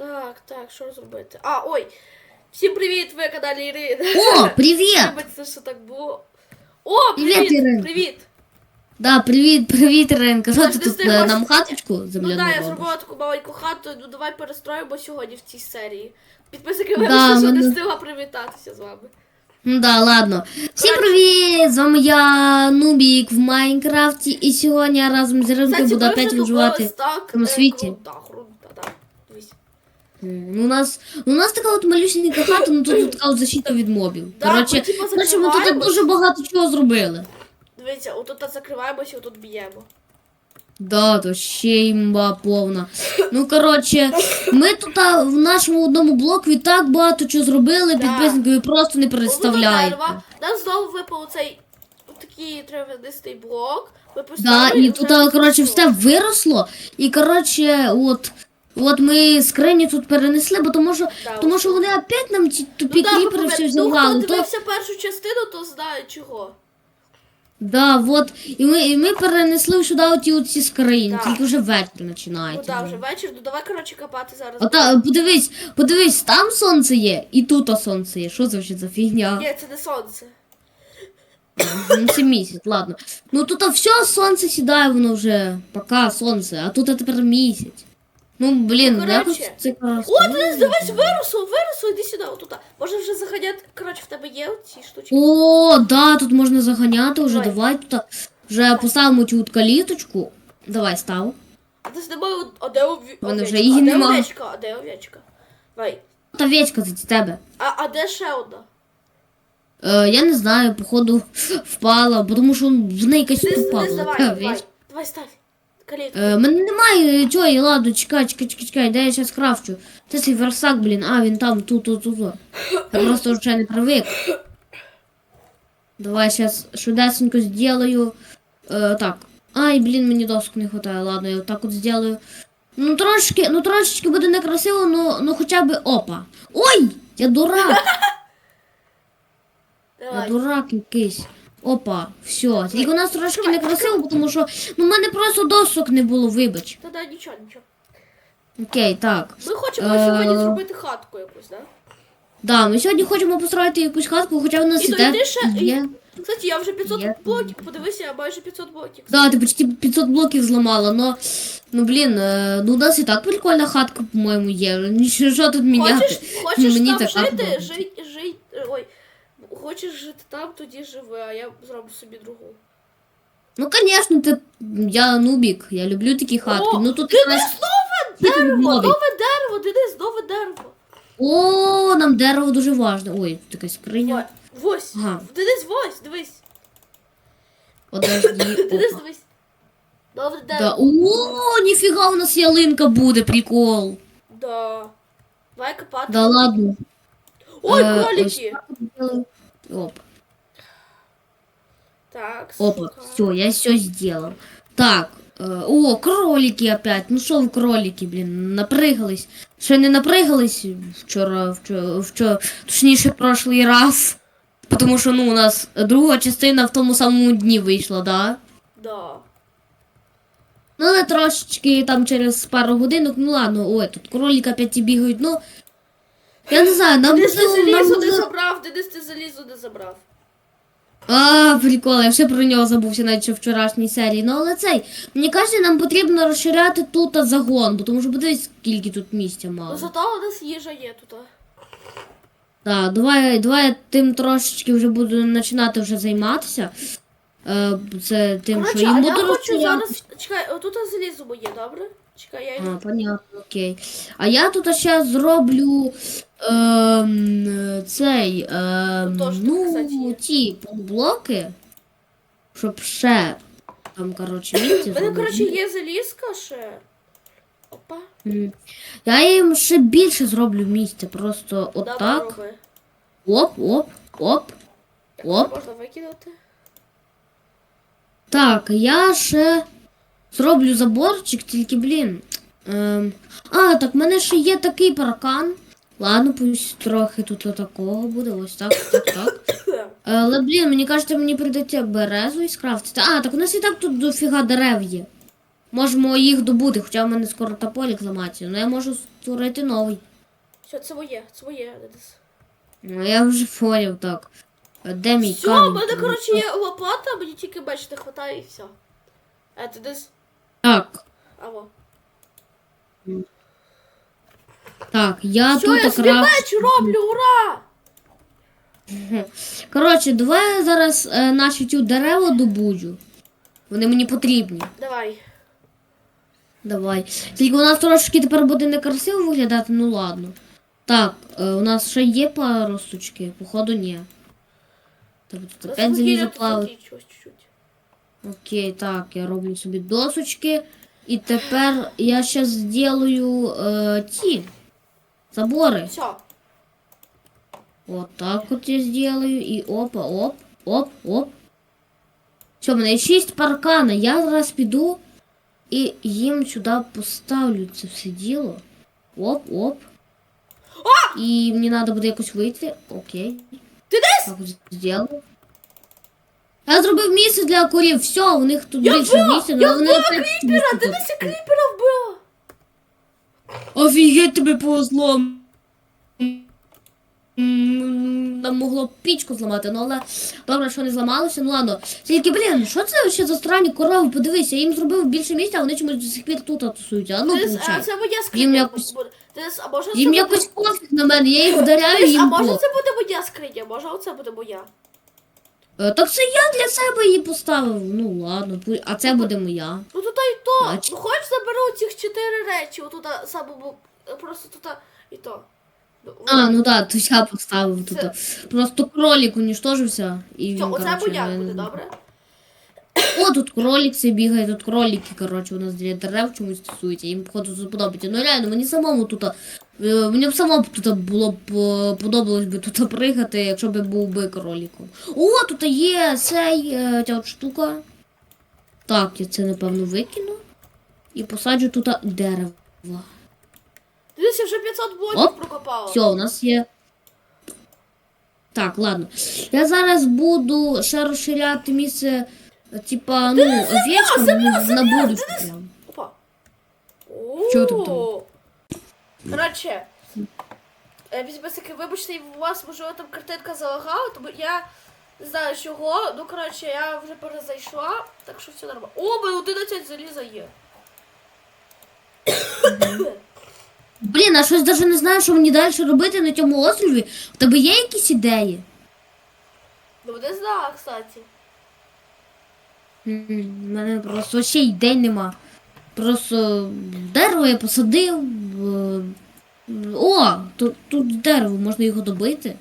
Так, так, що зробити? А, ой! Всім привіт, ви на каналі Ірина. О, привіт! Вибачте, що так було. О, Привіт, привіт! Ірина. Привіт! Да, привіт, привіт, Ренка. Що ти тут е, нам хаточку Ну земляну да, я робиш? зробила таку маленьку хату, ну давай перестроїмо сьогодні в цій серії. Підписники Да, вирішили, що не мене- встигла привітатися з вами. Ну да, ладно. Всім привіт! З вами я, Нубік в Майнкрафті, і сьогодні я разом з Ренкою буду опять виживати. в цьому е, світі. Так. Ну, у нас, у нас така от малюсенька хата, ну тут, така от защита від мобів. Да, Коротше, ми, типу, коротше, ми тут закриваємось. дуже багато чого зробили. Дивіться, отут закриваємося, отут б'ємо. Да, то ще імба повна. Ну, коротше, ми тут а, в нашому одному блоку так багато чого зробили, Да. підписники, ви просто не представляєте. Дерева. Нам знову випав цей такий травянистий блок. Ми Да, поставили, і вже тут, а, коротше, все виросло. І, коротше, от, от ми скрині тут перенесли, бо тому що, Да, тому що вони опять нам ці тупі Ну, да, кріпери все. Ну, хто То, дивився першу частину, то знає чого. да, от, і ми, і ми перенесли сюди оті оці скрині, Да. тільки вже вечір Ну починається. так, вже вечір, ну давай, коротше, копати зараз. Ота, подивись, подивись, там сонце є, і тут сонце є. Що це вже за фігня? Ні, це не сонце. Ну, це місяць, ладно. Ну тут все сонце сідає, воно вже пока сонце, а тут тепер місяць. Ну, блін, Ну, ну, якось коротше. це красиво. О, дивись, дивись, виросло, виросло, іди сюди, отут. Може вже заганяти, коротше, в тебе є ці штучки? О, да, тут можна заганяти вже. Давай. Давай тут вже поставимо цю от каліточку. Давай став. А ти знімай, а де ові- овечка? вже її а де нема. овечка? А де овечка? Давай. Та овечка за тебе. А, а де ще одна? Е, я не знаю, походу впала, бо тому що в неї якась Ти не здавай, Та, давай. овечка. Давай, став. Калітку. Е, мене немає цього, ладно, чекай, чекай, чекай, чекай, де я зараз крафчу. Це цей версак, блін, а він там, тут, тут, тут. тут. Я просто вже не привик. Давай сейчас швидесенько сделаю. Е, так. Ай, блін, мені досок не хватає. Ладно, я так от сделаю. Ну трошки, ну трошечки буде некрасиво, ну, ну хоча б опа. Ой! Я дурак! Я дурак якийсь. Опа, все. Тільки у нас трошки некрасиво, тому що ну, в мене просто досок не було, вибач. Та да, нічого, нічого. Окей, так. Ми хочемо Е, сьогодні зробити хатку якусь, да? Да, ми сьогодні хочемо построїти якусь хатку, хоча в нас І то йди ще, і- є. Кстати, я вже 500 Є. блоків, подивися, я майже 500 блоків. Да, ти почти 500 блоків зламала, но, ну блін, е, ну у нас і так прикольна хатка, по-моєму, є. Нічого що тут міняти. Хочеш, хочеш Мені там така жити, подобається. жить, жить, ой, хочеш жити там, тоді живи, а я зроблю собі другу. Ну, звісно, ти, я нубік, я люблю такі хатки. О, ну тут Денис, якраз нове дерево, нове дерево, Денис, нове дерево. О, нам дерево дуже важне. Ой, тут така скриня. Ой, Вось, Ага. Денис, вось, дивись. Подожди. Денис, опа. дивись. Нове Да. дерево. О, ніфіга у нас ялинка буде, прикол. Да. Давай копати. Да ладно. Ой, Е, кролики. ось так от делаю. Оп. Так, Опа, шукаю. все, я все сделал. Так, э, о, кролики опять. Ну что вы, кролики, блин, напрыгались. Ще не напрыгались вчора, вчора, вчора, точніше, прошлий раз. Потому що, ну, у нас друга частина в тому самому дні вийшла, да? Да. Ну, але трошечки там через пару годинок, ну ладно, ой, тут кролики опять і бігають, ну. Я не знаю, нам Денис, ти можливо, нам можливо- забрав, Денис, ти залізу не забрав. А, прикол, я ще про нього забувся навіть ще в вчорашній серії. Ну але цей, мені кажеться, нам потрібно розширяти тут загон, бо тому що подивись, скільки тут місця Ну мало. зато у нас їжа є тут. а. Так, давай, давай я тим трошечки вже буду починати вже займатися. Е, це тим, Коротше, що а їм я буду хочу розширяти. зараз. Чекай, отут залізо моє, добре? Чекай, я А, йду. понятно, окей. А я тут зараз зроблю ем, цей, ем, ну, ті блоки, щоб ще там, коротше, місце мене, коротше, є залізка ще. Опа. М. Я їм ще більше зроблю місця. Просто Добре, отак. роби. Оп, оп, оп. Оп. Можна викинути. Так, я ще зроблю заборчик, тільки, блін. Ем... А, так в мене ще є такий паркан. Ладно, пусть трохи тут отакого буде. Ось так, так, так. Е, Але, блін, мені кажеться, мені прийдеться березу і скрафтити. А, так у нас і так тут дофіга дерев є. Можемо їх добути, хоча в мене скоро тополік зламається. Ну я можу створити новий. Все, це моє, це моє. Ну я вже поняв так. Де мій Все, камінь? в мене, коротше, є лопата, мені тільки не хватає і все. А ти десь. Так, Аво. Так, я Все, тут я собі якраз. меч роблю, ура! Коротше, давай я зараз е, наші ті дерева добуджу. Вони мені потрібні. Давай. Давай. Тільки у нас трошки тепер буде некрасиво виглядати, ну ладно. Так, е, у нас ще є паросточки? Походу, ні. Тобто тут опять залізо. Чуть чуть. Окей, так, я роблю собі досочки. І тепер я ще зроблю е, ті забори. Все. Вот так вот я сделаю. І опа, оп, оп, оп. Все, в мене є 6 паркана. Я зараз піду і їм сюди поставлю це все діло. Оп, оп. І мені треба буде якось вийти. Окей. Ти десь? Так от зроблю. Я зробив місце для курів. Все, у них тут Я більше вбила! місця, Я але вони вбила опять Кріпера! тут Ти тут. десь кріпера вбила! Офігеть тебе повезло. Нам могло пічку зламати, ну але добре, що не зламалося. Ну ладно. Тільки, блін, що це ще за странні корови? Подивися, я їм зробив більше місця, а вони чомусь до сих пір тут тусуються. А ну, Денис, а получай. це моя Їм скриня якось- буде. А може це Їм буде... якось пофіг на мене, я їх вдаряю, Денис, а їм може пофіг. це буде моя скриня? Може оце буде моя? Е, Так це я для себе її поставив. Ну ладно, а це буде моя. Ну тут і то. Бач. Ну хоч заберу цих чотири речі. Отут самому просто тут і то. Ну, А, ну так, то я поставив тут. Просто кролик унічтожився. І Все, він, оце не- буде, добре? О, тут кролик це бігає, тут кролики, коротше, у нас для дерев чомусь стосується. Їм походу тут подобається. Ну реально, мені самому тут. Е, Мені б самому тут було б е, подобалось би тут пригати, якщо б був би кроликом. О, тут є цей е, ця от штука. Так, я це напевно викину. І посаджу тут дерево. Дивись, вже 500 блоків Оп. прокопала. Все, у нас є. Так, ладно. Я зараз буду ще розширяти місце, типа, ну, овечкам на будущее. прям. Опа. Чого там. Коротше, е, візьмесики, вибачте, у вас можливо там картинка залагала, тому я не знаю чого. Ну, коротше, я вже перезайшла, так що все нормально. О, мене 11 заліза є. Блін, а щось навіть не знаю, що мені далі робити на цьому острові. У тебе є якісь ідеї? Ну, не знаю, кстати. У мене просто ще ідей нема. Просто дерево я посадив. О, тут, тут дерево, можна його добити.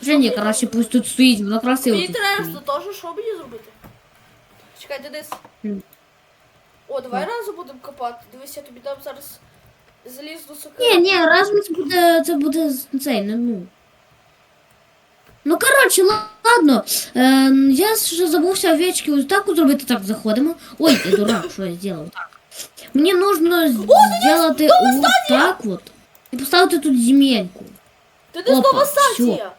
Вже ні, краще пусть тут стоїть, воно красиво Мені тут інтересно стоїть. теж, що мені зробити. Чекай, Денис. М. О, давай разом будемо копати. Дивись, я тобі дам зараз залізну Ні, сокиру. ні, разом це буде, це буде з- цей, не ну. Ну, коротше, ладно. Е, я ще забувся овечки ось так от зробити. Так, заходимо. Ой, я дурак, що я зробив? Так. Мені нужно зробити ось так от. Ты поставил ты тут земельку. Да ты снова статья.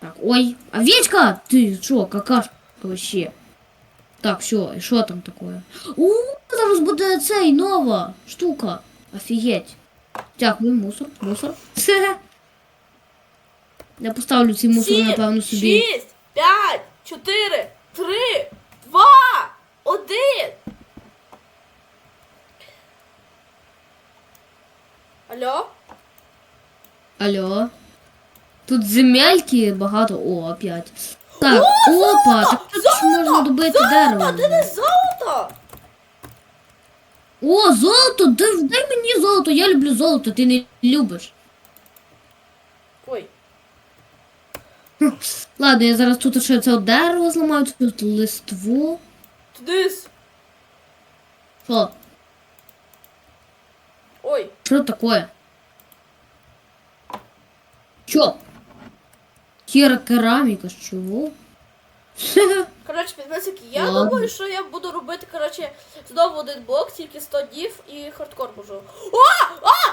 Так, ой, овечка! Ты что, какашка вообще? Так, все, и что там такое? У, зараз буде цей новая штука. офигеть! Так, ну мусор, мусор. Я поставлю цей мусор, напевно, себе. Шесть, пять, четыре, три, два. Алло? Алло. Тут земельки багато. О, опять. Так, опа, так тут ж можна добити Золото, дерево. де не золото? О, золото! Дай, дай мені золото, я люблю золото, ти не любиш. Ой, Ладно, я зараз тут ще це дерево зламаю, тут листву. десь. Що? Ой, таке? Що? Кіра кераміка, з чого? коротше, підписники, я Ладно. думаю, що я буду робити, коротше, знову один блок, тільки 100 днів і хардкор можу. О! А!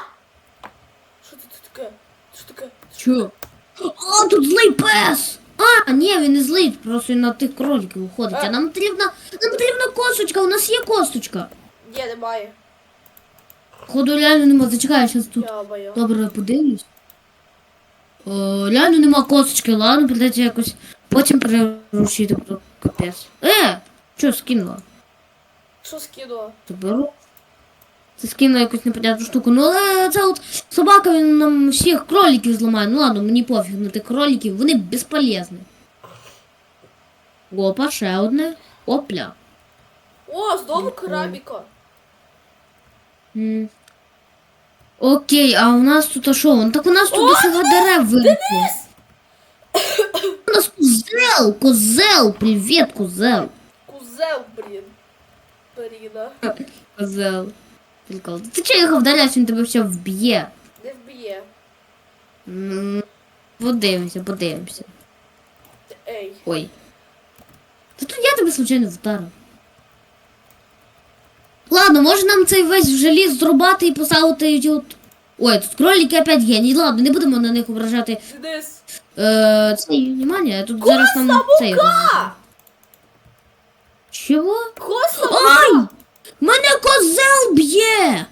Що це таке? Що таке? Що? О, тут злий пес! А, ні, він не злий, просто він на тих кроликів уходить. А нам потрібна, нам потрібна косточка, у нас є косточка. Ні, немає. Ходу реально нема. Зачекай, я зараз тут Я добре подивлюсь. О, реально нема косточки, ладно, придеться якось потім приручити, бо капець. Е! Що скинула? Що скинула? Заберу. Це скинула якусь непонятну штуку. Ну але це от собака він нам всіх кроликів зламає. Ну ладно, мені пофіг на тих кроликів, вони безполезні. Опа, ще одне. Опля. О, знову Прикол. М. Окей, а у нас тут а що? Ну, Так у нас тут дофіга дерев виросло. У нас козел, козел, привіт, козел. Кузел, блін. Періна. Козел. Прикол. Ти чого його вдаляєш, він тебе все вб'є. Не вб'є. М, Подивимося, подивимося. Ей. Ой. Та тут я тебе случайно вдарив. Ладно, може нам цей весь желіз зрубати і поставити тут. Ой, тут кролики опять гені. Ладно, не будемо на них ображати е, цей внимання. Тут зараз нам цей. мука! Чого? Косна Ай! Мене козел б'є!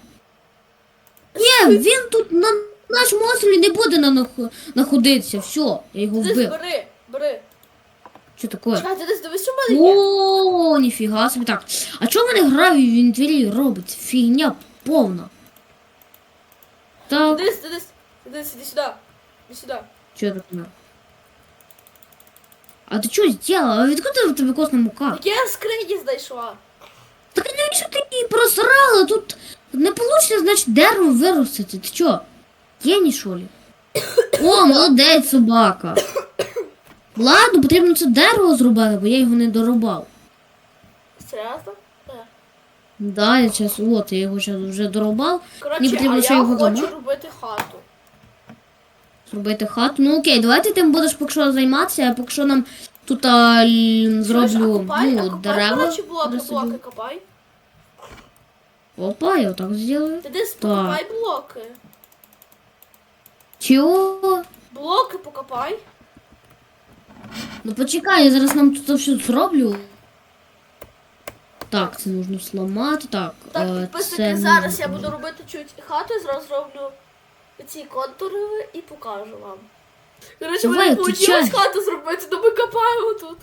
Ні, він тут на нашому острові не буде на нах- находитися. Все, я його вбив. бери, бери. Що таке? Чекай, Денис, дивись, що в мене є. О, ніфіга собі так. А в мене гравій в інвентарі робить? Фігня повна. Так, Денис, Денис, Денис, іди сюди. Іди сюди. що таке? А ти що зробила? А відкуди в тебе косна мука? Так я скрині знайшла. Так навіщо ти її просрала? Тут не вийде, значить, дерево виростити. Ти що? Геній, що ли? О, молодець собака. Ладно, потрібно це дерево зрубати, бо я його не дорубав. Серйозно? Да, я зараз, от, я його зараз вже дорубав. Коротше, Мені потрібно а ще я його хочу дома. робити хату. Зробити хату. Ну окей, давайте тим будеш поки що займатися, а поки що нам тут а, л- зроблю ну, дерева. коротше, блоки, пересаджу. блоки копай. Опа, я отак зроблю. Ти десь покопай блоки. Чого? Блоки покопай. Ну почекай, я зараз нам тут все зроблю. Так, це нужно сломати. Так, Так, е, підписники, це зараз я буду робити чуть хату, і зразу зроблю ці контури і покажу вам. Коротше, Давай, мене отвечай. вийшло хату зробити, то ми копаємо тут.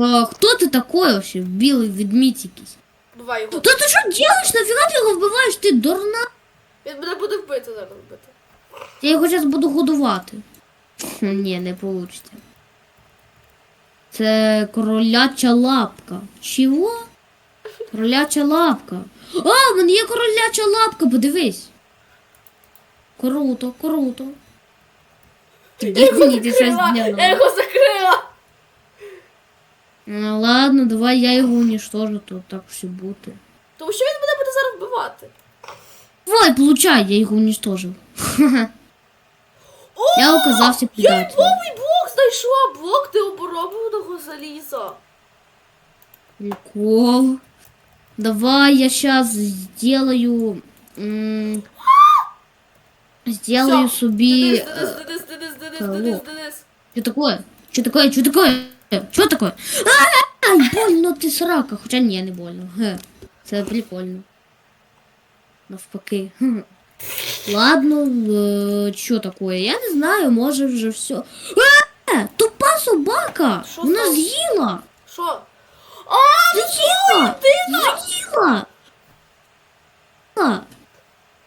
А, хто ти такий вообще? Білий ведмідь якийсь. Давай його. Та ти що робиш? Нафіга ти його вбиваєш? Ти дурна? Він мене буде вбити зараз вбити. Я його зараз буду годувати. Ні, не вийде. Це кроляча лапка. Чого? Кроляча лапка. А, в мене є кроляча лапка, подивись. Круто, круто. Ні, ти щось! Я зробила. його закрила! Ну, ладно, давай я його уничтожу, то так все бути. Тому що він мене буде зараз вбивати. Давай, получай, я його уничтожив. О! Я оказався Я предателем. новий блок знайшла! Блок необоробленого заліза. Прикол. Давай я сейчас сделаю... м, Сделаю Всё. собі... Денис, Денис, Денис, Денис, Денис, кого? Денис, Денис. Что такое? Что такое? Что такое? Что такое? Ай, больно ти срака. Хоча ні, не больно. Ге. Це прикольно. Навпаки. Хм. Ладно, е, що такое? Я не знаю, може вже все. Е, тупа собака! Що Вона стало? з'їла! Що? А, З'їла! З'їла! З'їла!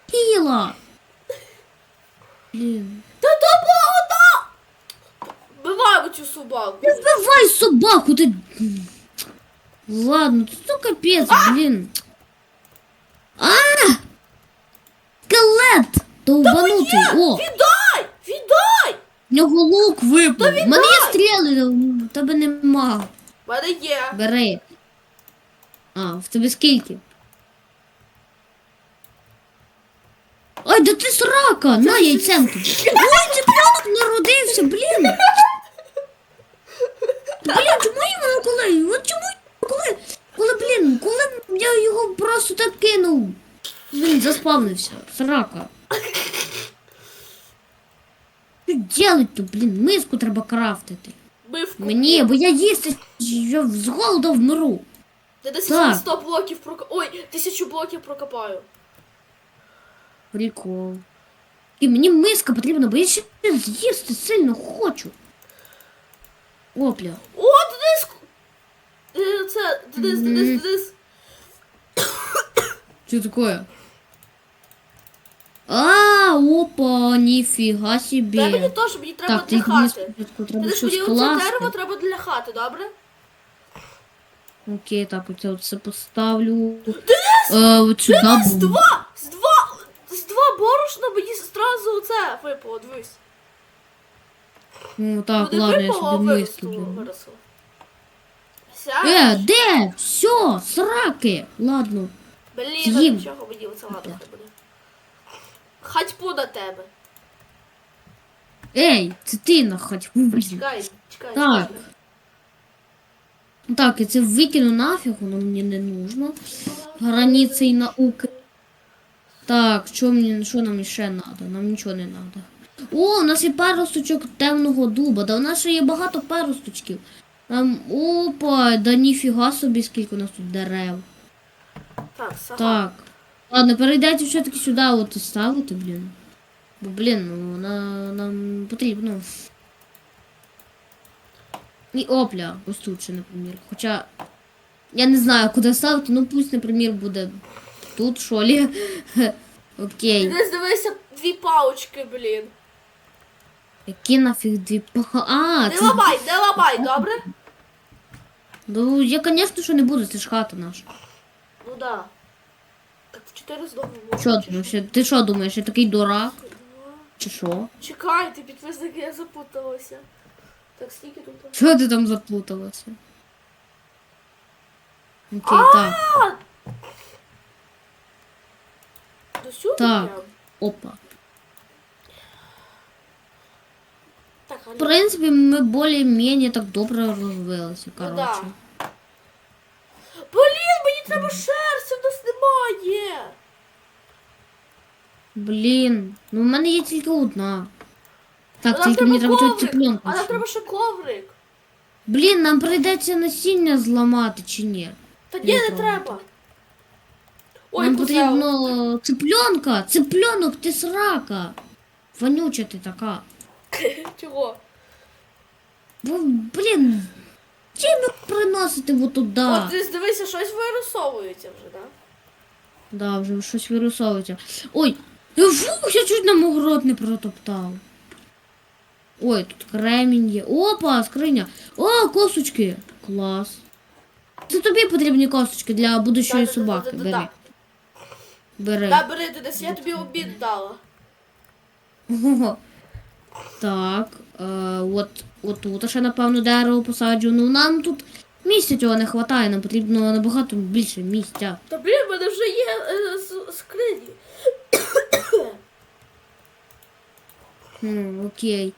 З'їла! Блін. Та то багато! Вбиваємо цю собаку. Не вбивай собаку, ти. Ладно, тут ну капець, блін. А! Скелет! Довбанутий. О, Віддай! Віддай! в нього лук випав. У мене є стріли, в тебе нема. У мене є. Бери. А, в тебе скільки? Ой, да ти срака! На тобі. Ой, цеплянок народився, блін! Блін, чому іменно коли? От чому коли? Коли, блін, коли я його просто так кинув? Він заспавнився, срака. Що делать тут, блін? Миску треба крафтити. Бивку. Мені, бо я їсти я з голоду вмру. Я десь Так. 100 блоків прокопаю. Ой, тисячу блоків прокопаю. Прикол. І мені миска потрібна, бо я ще з'їсти сильно хочу. Опля. О, Денис! Е, Це, Денис, Денис. Денис. Что такое? А, опа, ніфіга Дай мені теж, мені треба Так, для тільки мені хати. спочатку треба Денис, щось мені оце дерево треба для хати, добре? Окей, так, оце от все поставлю. Е, от сюди з два! З два! З два борошна мені зразу оце випало, дивись. Ну так, Ну, ладно, я випало, а собі миску виросло. беру. виросло. Е, Сядь. де? Все, сраки. Ладно. Блін, з'їм. ну нічого мені оце ладно не буде. Хатьпу на тебе. Ей, це ти на блін. Чекай, чекай, Так. чекай. Так, я це викину нафіг, воно мені не нужно. Границі науки. Так, що мені, що нам ще треба? Нам нічого не треба. О, у нас є паросточок темного дуба. Да у нас ще є багато паросточків. Там, опа, да ніфіга собі, скільки у нас тут дерев. Так, сага. Так. Ладно, перейдете все-таки сюди от і ставити, блін. Бо, блін, ну, вона нам потрібно. І опля, ось тут ще, наприклад. Хоча. Я не знаю, куди ставити, ну пусть, наприклад, буде тут, що лі. Окей. Десь дивися дві палочки, блін. Які нафіг дві паха. А, Не це. ламай, не ламай, добре? Ну, я, звісно, що не буду, це ж хата наша. Ну да. Чотири знову. Що чи думаєш? Ти що думаєш, я такий дурак? Чи що? Чекайте, підписники, я запуталася. Так, скільки тут? Що ти там заплуталася? Окей, так. До сюди? Так. прям? Опа. Так, а В принципі, ми більш-менш так добре розвилися, Ну коротше. Треба шерсті, в нас немає. Блін, ну в мене є тільки одна. Так, А нам тільки мені треба цю коврик. цеплянку. А нам ще. треба ще коврик. Блін, нам прийдеться насіння зламати чи ні? Та ні, не Нікого. треба. Ой, нам козел. потрібно цеплянка, цеплянок, ти срака. Вонюча ти така. Чого? Бо, блін, чим ви приносите вот туди? От десь дивися, щось вирисовується вже, так? Да, вже щось вирусовується. Ой, фух, я чуть на огород не протоптав. Ой, тут кремінь є. Опа, скриня. О, косточки. Клас. Це тобі потрібні косточки для будущої собаки. Бери. Да, Бери. да, бери, Денис, я тобі обід дала. Ого. Так, е, от, от тут ще, напевно, дерево посаджу. Ну нам тут місця цього не вистачає, нам потрібно набагато більше місця. Та блін, в мене вже є е, с- скрині. Хм, окей.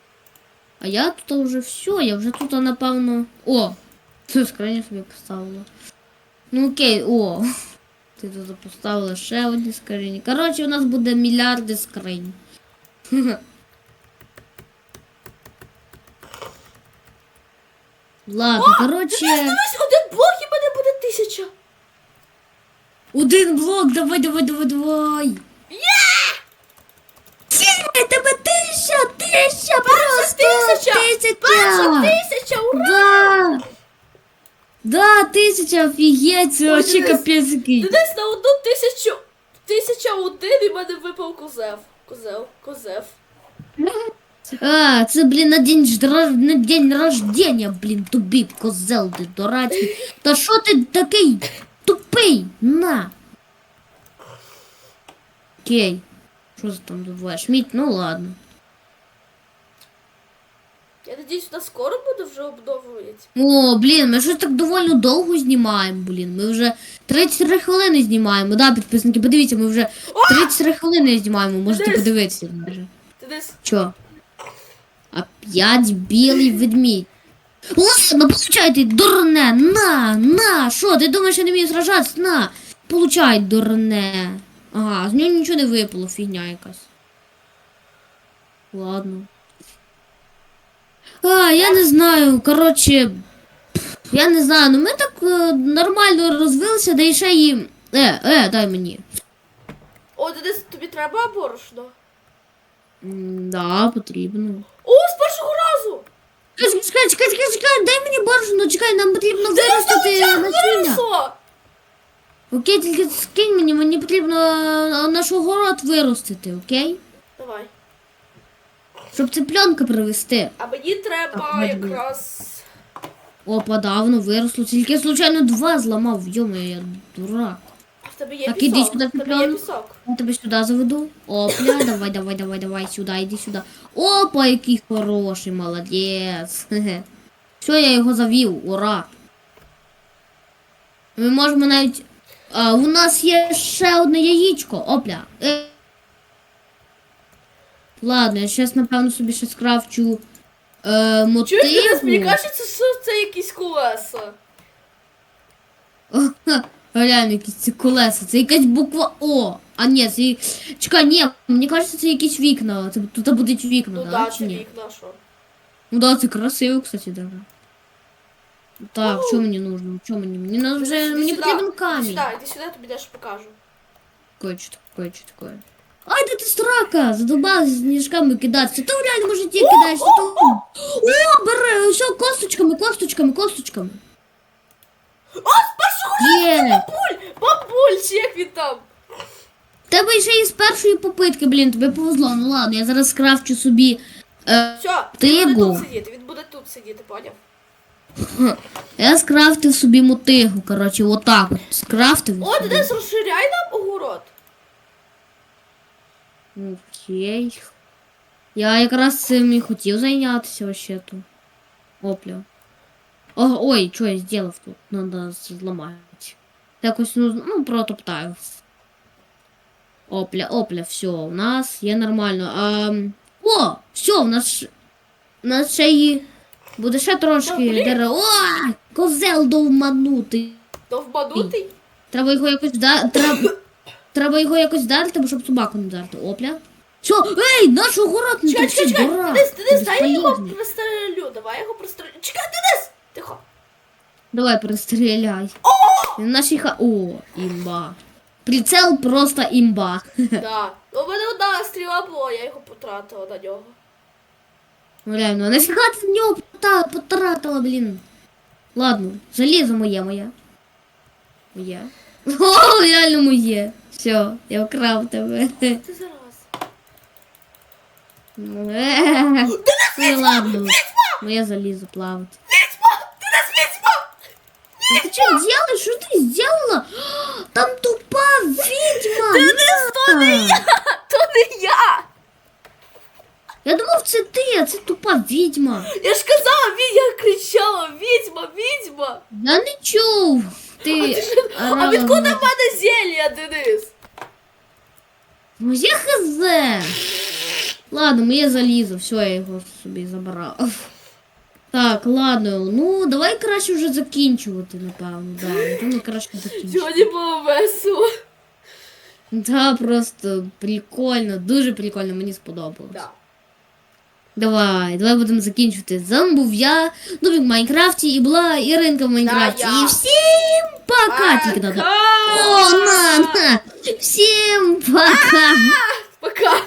А я тут вже все, я вже тут, напевно. О! Цю скриню собі поставила. Ну окей, о. Ти тут поставила ще одні скрині. Коротше, у нас буде мільярди скринь. Ладно, коротше. Дивись, один блок і мене буде тисяча. Один блок, давай, давай, давай, давай. Є! Тебе тисяча, тисяча, просто тисяча! Перша тисяча. ура! Да. Да, тисяча, офігеть, це Ой, вообще Денис, капець який. Десь на одну тисячу. Тисяча один і мене випав козев. Козел, козев. А, це, блін, на день, на день рождения, блін, тобі, козел, ти дурацький. Та що ти такий тупий? На. Окей. Що ти там добуваєш? Мідь, ну ладно. Я надіюсь, вона скоро буде вже обновлюється. О, блін, ми щось так доволі довго знімаємо, блін. Ми вже 33 хвилини знімаємо. Да, підписники, подивіться, ми вже 33 хвилини знімаємо, можете Десь. подивитися. Десь Чо? Опять білий ведмідь. Ладно, получай ти, дурне, на, на, що, ти думаєш, я не вмію сражатися? На, получай, дурне. Ага, з нього нічого не випало, фігня якась. Ладно. А, я не знаю, коротше, я не знаю, ну ми так е, нормально розвилися, да і ще їм. Е, е, дай мені. О, Денис, тобі треба борошно? М, Да, потрібно. О! Чекай, чекай, чекай, чекай, чекай, дай мені борошно, чекай, нам потрібно виростити насіння. Виросло! Окей, тільки скинь мені, мені потрібно е, наш огород виростити, окей? Давай. Щоб цыпленка привезти. А мені треба Так, якраз. Опа, давно виросло. Тільки я случайно два зламав. Йома, я дурак. А в тебе є Так, іди сюди, в тебе є пісок. Я тебе сюди заведу. Опля, давай, давай, давай, давай, сюди, іди сюди. Опа, який хороший, молодець. Хе-хе. Все, я його завів, ура. Ми можемо навіть. А, у нас є ще одне яєчко. Опля. Е. Ладно, я зараз, напевно, собі ще скрафчу е, Чуєш, Денис, мені мотигу. кажеться, що це якісь колеса. Ха, Реально якісь ці колеса, це якась буква О. А ні, це. Чекай, ні, мені кажеться, це якісь вікна. Це тут будуть вікна, Ну да, да, чи це ні? вікна, що. Ну да, це красиво, кстати, даже. Так, Ну. що мені нужно? Що мені? Мені нужно вже Іди мені сюди, потрібен Іди камінь. сюди, іди сюди, я тобі дещо покажу. Такое, що таке, що таке. Ай, да ти страка! Задолбалась сніжками кидатися. Та в реальному житті кидаєшся. то... О, бери, все, косточками, косточками, косточками. О, Є! бабуль! Бабуль, чи як він там? Тебе ще і з першої попитки, блін, тобі повезло. Ну ладно, я зараз скрафчу собі. Е, Все, він буде тут сидіти, він буде тут сидіти, поняв? я скрафтив собі мотигу, коротше, отак от. Скрафтив. О, собі. Денис, розширяй нам огород. Окей. Я якраз цим і хотів зайнятися вообще то. Опля. О, ой, що я зробив тут? Надо зламати. Якось, ну, ну протоптаю. Опля, опля, все, у нас є нормально. А, о, все, у нас, у нас ще є. Буде ще трошки дерева. О, козел довманутий. Довбанутий? Треба його якось вдарити. Треба, треба його якось вдарити, щоб собаку не вдарити. Опля. Що? Ей, наш огород не Чекай, чекай, чекай. Денис, Денис, дай його пристрелю, давай його пристрелю. Чекай, Денис! Давай перестріляй. Він наші ха... О, імба. Прицел просто імба. Да. Ну, у мене одна стріла була, я його потратила на нього. Ну, Реально, нафіга ти нього потратила, блін. Ладно, залізо моє моє. Моє. О, реально моє. Все, я вкрав тебе. Ти зараз. Ну, е. Ну ладно. Моє залізо плавать. Відьма! Денис, відьма! Ну, Ты что делаешь? Что ты сделала? Там тупа ведьма! Денис, то не я! То не я! Я думав, це ти, а це тупа відьма. Я ж казала, ві- я кричала, відьма, відьма! Я не чув. Ти. А орала відкуди в на- мене зілля, Денис? Моє хз. Ладно, моє залізо, все, я його собі забрав. Так, ладно, ну давай краще вже закінчувати, напевно. Да, ну краще закінчувати. Сьогодні було весело. Да, просто прикольно, дуже прикольно, мені сподобалось. Да. Давай, давай будемо закінчувати. З вами був я, Нубік в Майнкрафті, і була Іринка в Майнкрафті. я. І всім пока! Тільки надо. Пока! О, на, на! Всім пока! Пока!